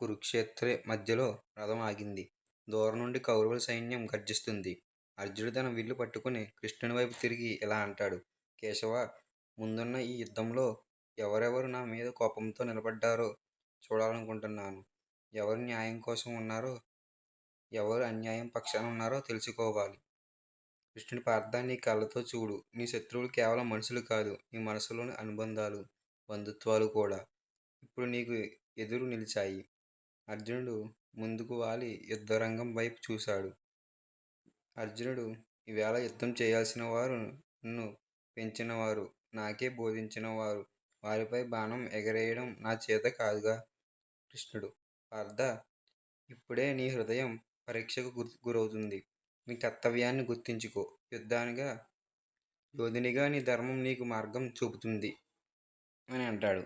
కురుక్షేత్రే మధ్యలో రథం ఆగింది. దూరం నుండి కౌరవుల సైన్యం గర్జిస్తుంది. అర్జునుడు తన విల్లు పట్టుకుని కృష్ణుని వైపు తిరిగి ఇలా అంటాడు. కేశవ ముందున్న ఈ యుద్ధంలో ఎవరెవరు నా మీద కోపంతో నిలబడ్డారో చూడాలనుకుంటున్నాను. ఎవరు న్యాయం కోసం ఉన్నారో, ఎవరు అన్యాయం పక్షాన ఉన్నారో తెలుసుకోవాలి. కృష్ణుని పార్థాన్ని కళ్ళతో చూడు. నీ శత్రువులు కేవలం మనుషులు కాదు. నీ మనసులోని అనుబంధాలు, బంధుత్వాలు కూడా ఇప్పుడు నీకు ఎదురు నిలిచాయి. అర్జునుడు ముందుకు వాలి యుద్ధరంగం వైపు చూశాడు. అర్జునుడు ఈవేళ యుద్ధం చేయాల్సిన వారు నన్ను పెంచినవారు, నాకే బోధించినవారు. వారిపై బాణం ఎగరేయడం నా చేత కాదుగా? కృష్ణుడు: పార్థా! ఇప్పుడే నీ హృదయం పరీక్షకు గురవుతుంది. నీ కర్తవ్యాన్ని గుర్తించుకో యుద్ధానిగా యోధునిగా నీ ధర్మం నీకు మార్గం చూపుతుంది అని అంటాడు.